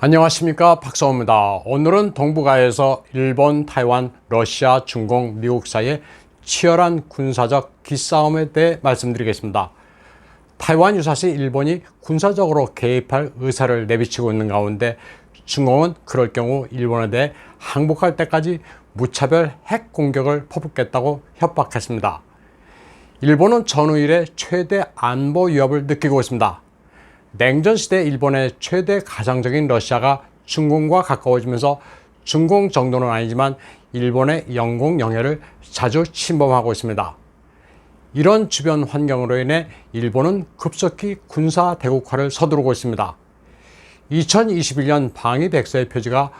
안녕하십니까 박사호입니다. 오늘은 동북아에서 일본, 타이완, 러시아, 중국, 미국 사이의 치열한 군사적 기싸움에 대해 말씀드리겠습니다. 타이완 유사시 일본이 군사적으로 개입할 의사를 내비치고 있는 가운데 중국은 그럴 경우 일본에 대해 항복할 때까지 무차별 핵 공격을 퍼붓겠다고 협박했습니다. 일본은 전후 일에 최대 안보 위협을 느끼고 있습니다. 냉전 시대 일본의 최대 가장적인 러시아가 중공과 가까워지면서 중공 정도는 아니지만 일본의 영공 영해를 자주 침범하고 있습니다. 이런 주변 환경으로 인해 일본은 급속히 군사 대국화를 서두르고 있습니다. 2021년 방위 백서의 표지가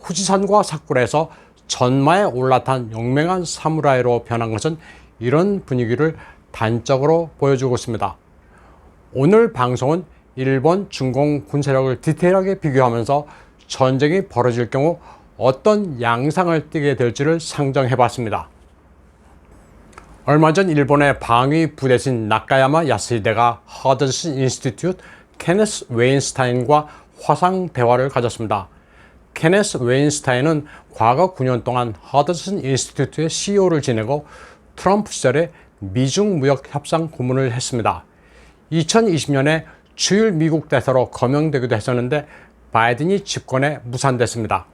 후지산과 사쿠라에서 전마에 올라탄 용맹한 사무라이로 변한 것은 이런 분위기를 단적으로 보여주고 있습니다. 오늘 방송은 일본 중공 군사력을 디테일하게 비교하면서 전쟁이 벌어질 경우 어떤 양상을 띠게 될지를 상정해 봤습니다. 얼마 전 일본의 방위 부대신 나카야마 야스히데가 하드슨 인스티튜트 케네스 웨인스타인과 화상 대화를 가졌습니다. 케네스 웨인스타인은 과거 9년 동안 하드슨 인스티튜트의 CEO를 지내고 트럼프 시절에 미중 무역 협상 고문을 했습니다. 2020년에 주일 미국 대사로 거명되기도 했었는데 바이든이 집권에 무산됐습니다.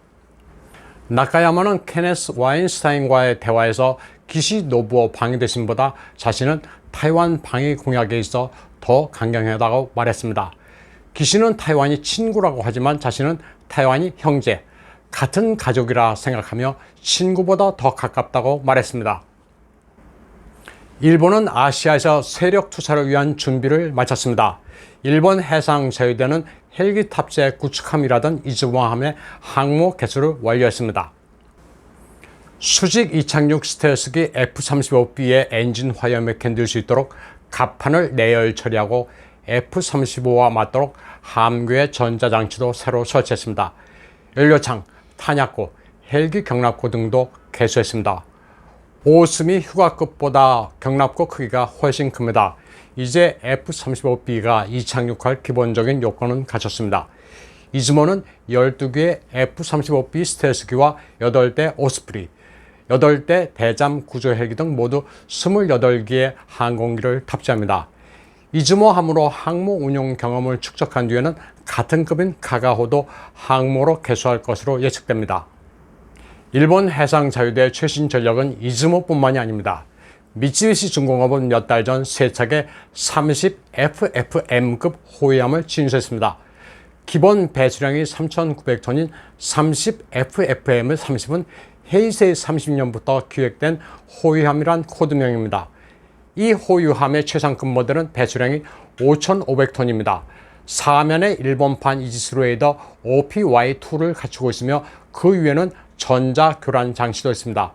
나카야마는 케네스 와인스타인과의 대화에서 기시 노부오 방위 대신보다 자신은 타이완 방위 공약에 있어 더 강경하다고 말했습니다. 기시는 타이완이 친구라고 하지만 자신은 타이완이 형제, 같은 가족이라 생각하며 친구보다 더 가깝다고 말했습니다. 일본은 아시아에서 세력 투사를 위한 준비를 마쳤습니다. 일본 해상 자유대는 헬기 탑재 구축함이라던 이즈모함의 항모 개수를 완료했습니다. 수직 이착륙 스텔스기 F-35B의 엔진 화염에 견딜 수 있도록 갑판을 내열 처리하고 F-35와 맞도록 함교의 전자장치도 새로 설치했습니다. 연료창, 탄약고, 헬기 경납고 등도 개수했습니다. 오스미 휴가급보다 경납고 크기가 훨씬 큽니다. 이제 F-35B가 이착륙할 기본적인 요건은 갖췄습니다. 이즈모는 12개의 F-35B 스텔스기와 8대 오스프리, 8대 대잠 구조 헬기 등 모두 28개의 항공기를 탑재합니다. 이즈모함으로 항모 운용 경험을 축적한 뒤에는 같은 급인 가가호도 항모로 개수할 것으로 예측됩니다. 일본 해상자유대 최신 전력은 이즈모뿐만이 아닙니다. 미쓰비시 중공업은 몇 달 전 세차게 30FFM급 호위함을 진수했습니다. 기본 배수량이 3,900톤인 30FFM의 30은 헤이세 30년부터 기획된 호위함이란 코드명입니다. 이 호위함의 최상급 모델은 배수량이 5,500톤입니다. 사면의 일본판 이지스로에더 OPY2를 갖추고 있으며 그 위에는 전자 교란 장치도 있습니다.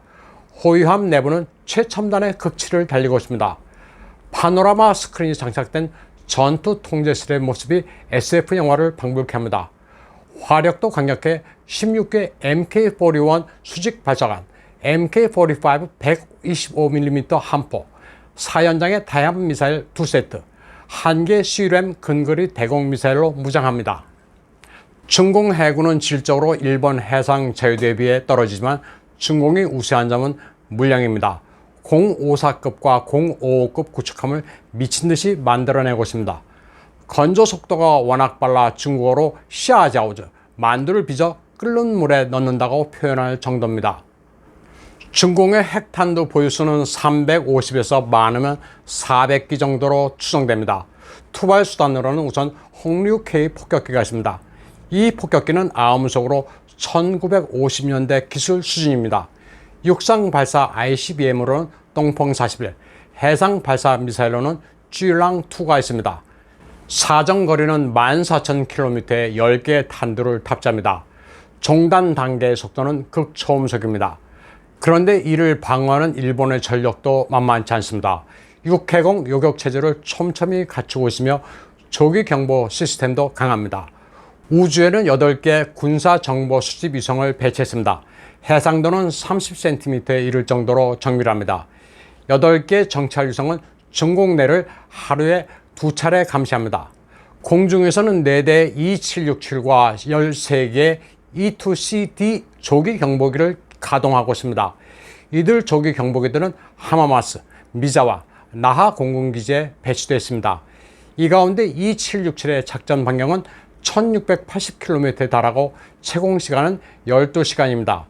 호위함 내부는 최첨단의 극치를 달리고 있습니다. 파노라마 스크린이 장착된 전투 통제실의 모습이 SF 영화를 방불케 합니다. 화력도 강력해 16개 MK41 수직 발사관, MK45 125mm 함포, 사연장의 다양한 미사일 두 세트, 한개 CRM 근거리 대공 미사일로 무장합니다. 중공 해군은 질적으로 일본 해상 자유대에 비해 떨어지지만 중공이 우세한 점은 물량입니다. 054급과 055급 구축함을 미친 듯이 만들어내고 있습니다. 건조 속도가 워낙 빨라 중국어로 시아자오즈, 만두를 빚어 끓는 물에 넣는다고 표현할 정도입니다. 중공의 핵탄두 보유수는 350에서 많으면 400기 정도로 추정됩니다. 투발 수단으로는 우선 홍류 K 폭격기가 있습니다. 이 폭격기는 아음속으로 1950년대 기술 수준입니다. 육상 발사 ICBM으로는 똥펑 41, 해상 발사 미사일로는 쥐랑2가 있습니다. 사정거리는 14,000km에 10개의 탄두를 탑재합니다. 종단 단계의 속도는 극초음속입니다. 그런데 이를 방어하는 일본의 전력도 만만치 않습니다. 육해공 요격 체제를 촘촘히 갖추고 있으며 조기 경보 시스템도 강합니다. 우주에는 8개 군사 정보 수집 위성을 배치했습니다. 해상도는 30cm에 이를 정도로 정밀합니다. 8개 정찰 위성은 중공 내를 하루에 두 차례 감시합니다. 공중에서는 4대 E767과 13개 E2CD 조기 경보기를 가동하고 있습니다. 이들 조기 경보기들은 하마마스, 미자와 나하 공군기지에 배치되어 있습니다. 이 가운데 E767의 작전 반경은 1680km에 달하고 채공 시간은 12시간입니다.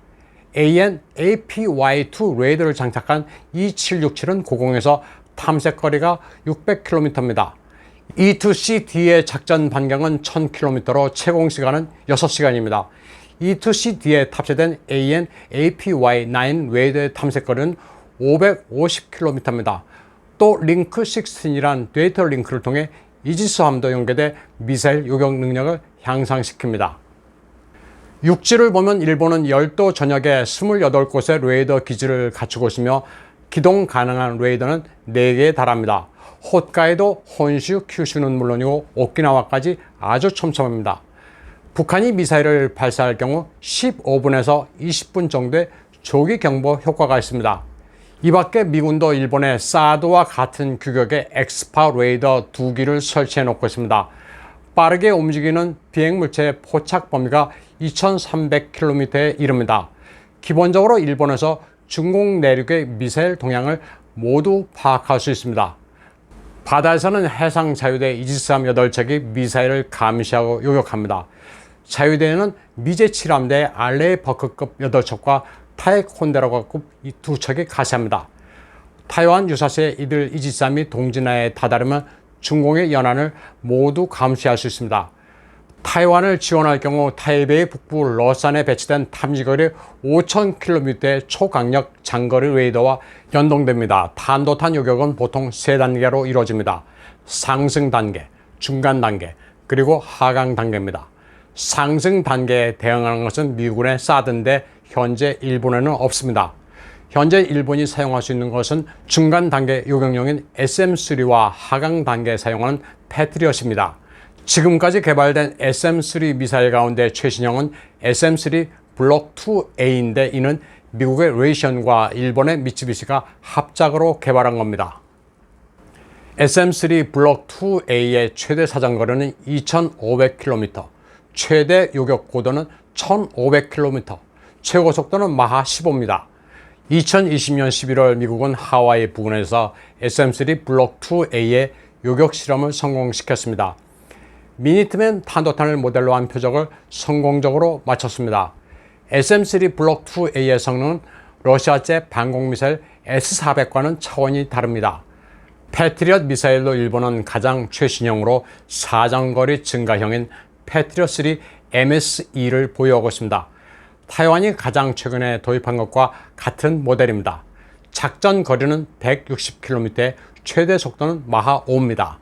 AN APY2 레이더를 장착한 E767은 고공에서 탐색 거리가 600km입니다. E2CD의 작전 반경은 1000km로 채공 시간은 6시간입니다. E2CD에 탑재된 AN APY9 레이더의 탐색 거리는 550km입니다. 또 링크 16이란 데이터 링크를 통해 이지스함도 연계돼 미사일 요격 능력을 향상시킵니다. 육지를 보면 일본은 열도 전역에 28곳의 레이더 기지를 갖추고 있으며 기동 가능한 레이더는 4개에 달합니다. 홋카이도, 혼슈, 큐슈는 물론이고 오키나와까지 아주 촘촘합니다. 북한이 미사일을 발사할 경우 15분에서 20분 정도의 조기 경보 효과가 있습니다. 이 밖에 미군도 일본에 사드와 같은 규격의 엑스파 레이더 두 기를 설치해 놓고 있습니다. 빠르게 움직이는 비행물체의 포착 범위가 2300km에 이릅니다. 기본적으로 일본에서 중국 내륙의 미사일 동향을 모두 파악할 수 있습니다. 바다에서는 해상 자유대 이지스함 8척이 미사일을 감시하고 요격합니다. 자유대에는 미제 7함대 알레 버크급 8척과 타에콘데라급 두 척이 가세합니다. 타이완 유사시에 이들 이지스함이 동진하에 다다르면 중공의 연안을 모두 감시할 수 있습니다. 타이완을 지원할 경우 타이베이 북부 러산에 배치된 탐지거리 5,000km의 초강력 장거리 레이더와 연동됩니다. 탄도탄 요격은 보통 세 단계로 이루어집니다. 상승 단계, 중간 단계, 그리고 하강 단계입니다. 상승 단계에 대응하는 것은 미군의 사드인데 현재 일본에는 없습니다. 현재 일본이 사용할 수 있는 것은 중간 단계 요격용인 SM3와 하강 단계에 사용하는 패트리엇입니다. 지금까지 개발된 SM3 미사일 가운데 최신형은 SM3 블록 2A인데 이는 미국의 레이션과 일본의 미츠비시가 합작으로 개발한 겁니다. SM3 블록 2A의 최대 사정거리는 2,500km, 최대 요격 고도는 1,500km, 최고 속도는 마하 15입니다. 2020년 11월 미국은 하와이 부근에서 SM3 블록 2A의 요격 실험을 성공시켰습니다. 미니트맨 탄도탄을 모델로 한 표적을 성공적으로 마쳤습니다. SM3 블록 2A의 성능은 러시아제 방공미사일 S-400과는 차원이 다릅니다. 패트리엇 미사일로 일본은 가장 최신형으로 사정거리 증가형인 패트리엇 3 MS-2를 보유하고 있습니다. 타이완이 가장 최근에 도입한 것과 같은 모델입니다. 작전 거리는 160km에 최대 속도는 마하 5입니다.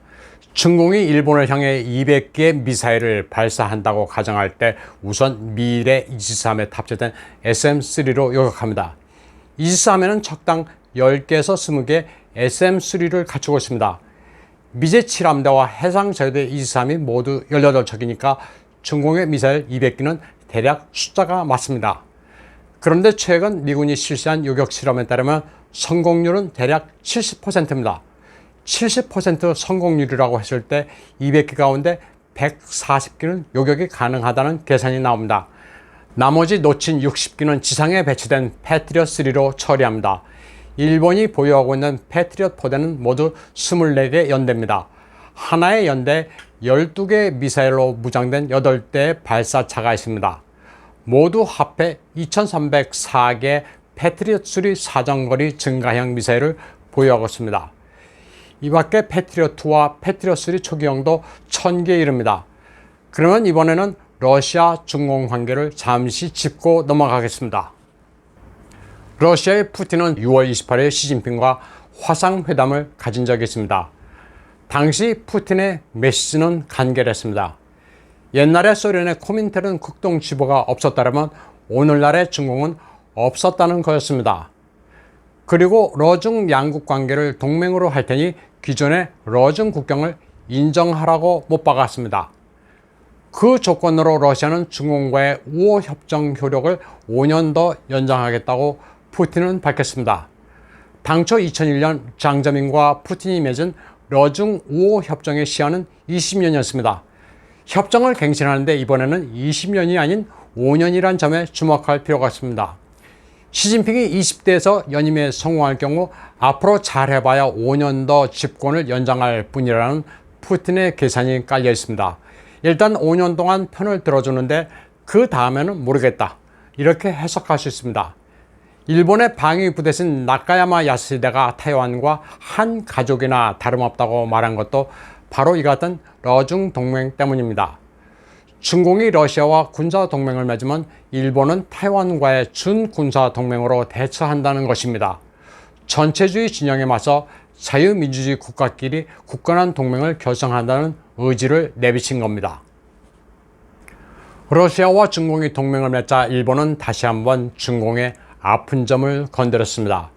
중공이 일본을 향해 200개의 미사일을 발사한다고 가정할 때 우선 미래 이지스함에 탑재된 SM3로 요격합니다. 이지스함에는 척당 10개에서 20개 SM3를 갖추고 있습니다. 미제 7함대와 해상 자유대 이지스함이 모두 18척이니까 중공의 미사일 200기는 대략 숫자가 맞습니다. 그런데 최근 미군이 실시한 요격 실험에 따르면 성공률은 대략 70%입니다. 70% 성공률이라고 했을 때 200개 가운데 140개는 요격이 가능하다는 계산이 나옵니다. 나머지 놓친 60기는 지상에 배치된 패트리엇 3로 처리합니다. 일본이 보유하고 있는 패트리엇 포대는 모두 24개 연대입니다. 하나의 연대 12개 미사일로 무장된 8대의 발사차가 있습니다. 모두 합해 2304개 패트리엇 3 사정거리 증가형 미사일을 보유하고 있습니다. 이 밖에 패트리어트와 패트리어3 초기형도 1000개에 이릅니다. 그러면 이번에는 러시아 중공 관계를 잠시 짚고 넘어가겠습니다. 러시아의 푸틴은 6월 28일 시진핑과 화상회담을 가진 적이 있습니다. 당시 푸틴의 메시지는 간결했습니다. 옛날에 소련의 코민텔은 극동 지보가 없었다면 오늘날의 중공은 없었다는 거였습니다. 그리고 러중 양국 관계를 동맹으로 할 테니 기존의 러중 국경을 인정하라고 못 박았습니다. 그 조건으로 러시아는 중공과의 우호 협정 효력을 5년 더 연장하겠다고 푸틴은 밝혔습니다. 당초 2001년 장자민과 푸틴이 맺은 러중 5호 협정의 시한은 20년이었습니다. 협정을 갱신하는데 이번에는 20년이 아닌 5년이란 점에 주목할 필요가 있습니다. 시진핑이 20대에서 연임에 성공할 경우 앞으로 잘해봐야 5년 더 집권을 연장할 뿐이라는 푸틴의 계산이 깔려 있습니다. 일단 5년 동안 편을 들어주는데 그 다음에는 모르겠다. 이렇게 해석할 수 있습니다. 일본의 방위 부대신 나카야마 야스히데가 타이완과 한 가족이나 다름없다고 말한 것도 바로 이 같은 러중 동맹 때문입니다. 중공이 러시아와 군사 동맹을 맺으면 일본은 타이완과의 준 군사 동맹으로 대처한다는 것입니다. 전체주의 진영에 맞서 자유민주주의 국가끼리 굳건한 동맹을 결성한다는 의지를 내비친 겁니다. 러시아와 중공이 동맹을 맺자 일본은 다시 한번 중공의 아픈 점을 건드렸습니다.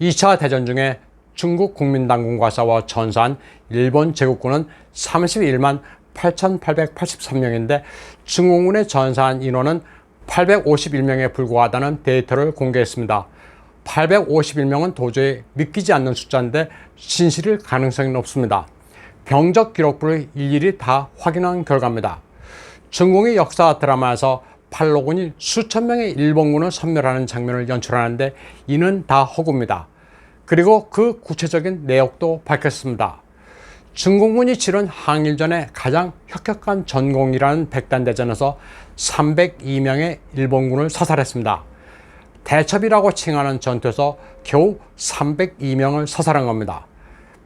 2차 대전 중에 중국 국민당군과 싸워 전사한 일본 제국군은 31만 8,883명인데 중공군의 전사한 인원은 851명에 불과하다는 데이터를 공개했습니다. 851명은 도저히 믿기지 않는 숫자인데 진실일 가능성이 높습니다. 병적 기록부를 일일이 다 확인한 결과입니다. 중공의 역사 드라마에서 팔로군이 수천 명의 일본군을 섬멸하는 장면을 연출하는데 이는 다 허구입니다. 그리고 그 구체적인 내역도 밝혔습니다. 중공군이 치른 항일전의 가장 혁혁한 전공이라는 백단대전에서 302명의 일본군을 사살했습니다. 대첩이라고 칭하는 전투에서 겨우 302명을 사살한 겁니다.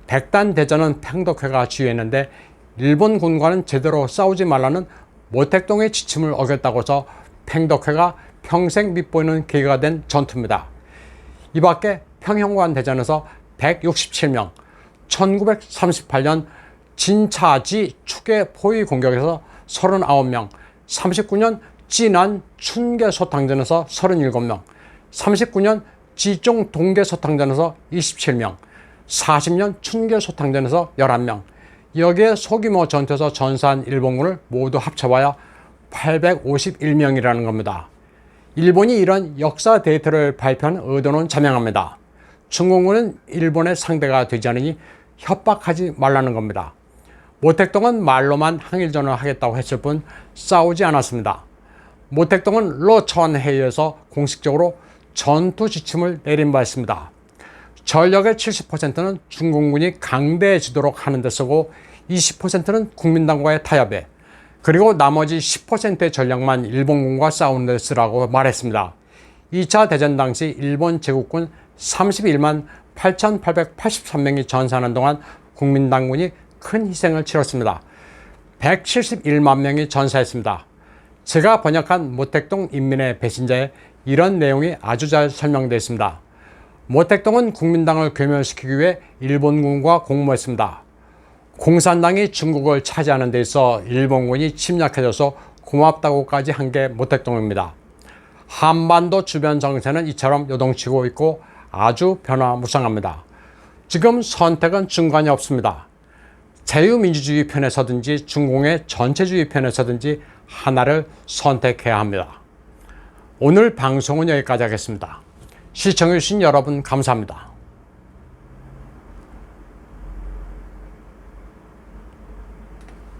백단대전은 팽덕회가 지휘했는데 일본군과는 제대로 싸우지 말라는 모택동의 지침을 어겼다고 해서 팽덕회가 평생 밑보이는 계기가 된 전투입니다. 이 밖에 평형관 대전에서 167명, 1938년 진차지 축의 포위 공격에서 39명, 39년 진안 춘계 소탕전에서 37명, 39년 지종 동계 소탕전에서 27명, 40년 춘계 소탕전에서 11명, 여기에 소규모 전투에서 전사한 일본군을 모두 합쳐봐야 851명이라는 겁니다. 일본이 이런 역사 데이터를 발표한 의도는 자명합니다. 중공군은 일본의 상대가 되지 않으니 협박하지 말라는 겁니다. 모택동은 말로만 항일전을 하겠다고 했을 뿐 싸우지 않았습니다. 모택동은 로천 회의에서 공식적으로 전투 지침을 내린 바 있습니다. 전력의 70%는 중공군이 강대해지도록 하는 데 쓰고 20%는 국민당과의 타협에 그리고 나머지 10%의 전력만 일본군과 싸우는 데 쓰라고 말했습니다. 2차 대전 당시 일본 제국군 31만 8,883명이 전사하는 동안 국민당군이 큰 희생을 치렀습니다. 171만 명이 전사했습니다. 제가 번역한 모택동 인민의 배신자에 이런 내용이 아주 잘 설명되어 있습니다. 모택동은 국민당을 괴멸시키기 위해 일본군과 공모했습니다. 공산당이 중국을 차지하는 데 있어 일본군이 침략해줘서 고맙다고까지 한 게 모택동입니다. 한반도 주변 정세는 이처럼 요동치고 있고 아주 변화무쌍합니다. 지금 선택은 중간이 없습니다. 자유민주주의 편에 서든지 중공의 전체주의 편에 서든지 하나를 선택해야 합니다. 오늘 방송은 여기까지 하겠습니다. 시청해주신 여러분 감사합니다.